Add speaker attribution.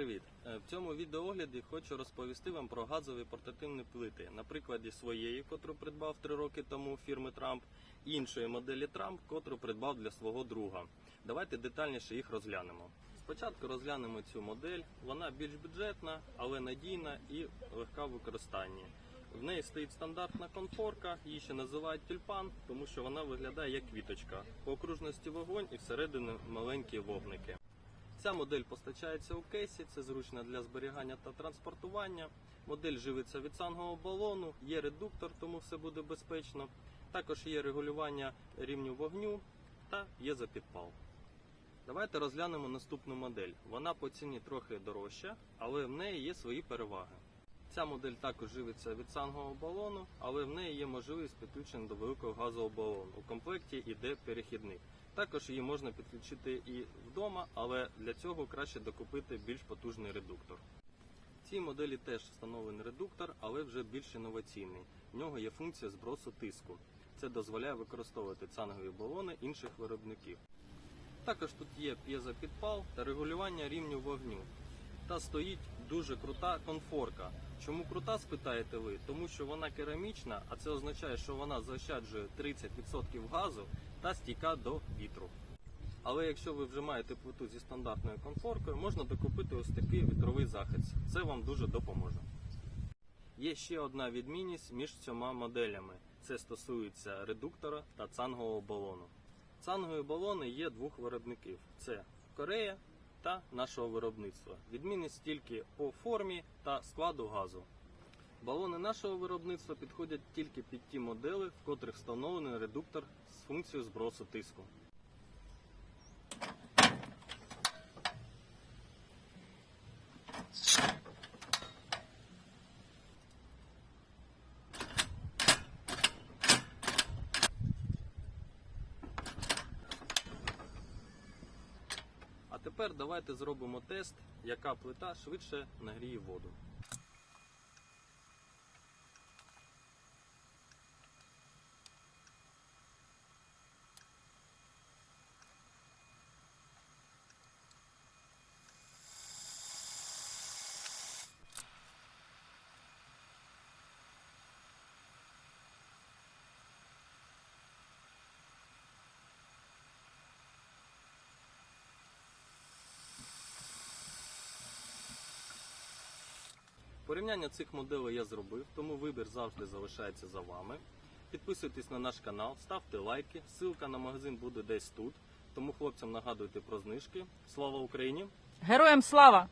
Speaker 1: привіт! Е, В цьому відеоогляді хочу розповісти вам про газові портативні плити на прикладі своєї, котру придбав 3 роки тому фірми Трамп, іншої моделі Трамп, котру придбав для свого друга. Давайте детальніше їх розглянемо. Спочатку розглянемо цю модель. Вона більш бюджетна, але надійна і легка в використанні. В неї стоїть стандартна конфорка, її ще називають тюльпан, тому що вона виглядає як квіточка. По окружності вогонь і всередині маленькі вогники. Ця модель постачається у кейсі, це зручно для зберігання та транспортування. Модель живиться від сангового балону, є редуктор, тому все буде безпечно. Також є регулювання рівню вогню та є запідпал. Давайте розглянемо наступну модель. Вона по ціні трохи дорожча, але в неї є свої переваги. Ця модель також живиться від сангового балону, але в неї є можливість підключення до великого газового балону. У комплекті йде перехідник. Також її можна підключити і вдома, але для цього краще докупити більш потужний редуктор. В цій моделі теж встановлений редуктор, але вже більш інноваційний. В нього є функція збросу тиску. Це дозволяє використовувати цангові балони інших виробників. Також тут є п'єзопідпал та регулювання рівню вогню. Та стоїть дуже крута конфорка. Чому крута, спитаєте ви? Тому що вона керамічна, а це означає, що вона заощаджує 30% газу та стійка до вітру. Але якщо ви вже маєте плиту зі стандартною конфоркою, можна докупити ось такий вітровий захист. Це вам дуже допоможе. Є ще одна відмінність між цьома моделями. Це стосується редуктора та цангового балону. Цангові балони є двох виробників: це Корея та нашого виробництва. Відмінність тільки по формі та складу газу. Балони нашого виробництва підходять тільки під ті модели, в котрих встановлений редуктор з функцією збросу тиску. А тепер давайте зробимо тест, яка плита швидше нагріє воду. Порівняння цих моделей я зробив, тому вибір завжди залишається за вами. Підписуйтесь на наш канал, ставте лайки. Ссылка на магазин буде десь тут. Тому хлопцям нагадуйте про знижки. Слава Україні!
Speaker 2: Героям слава!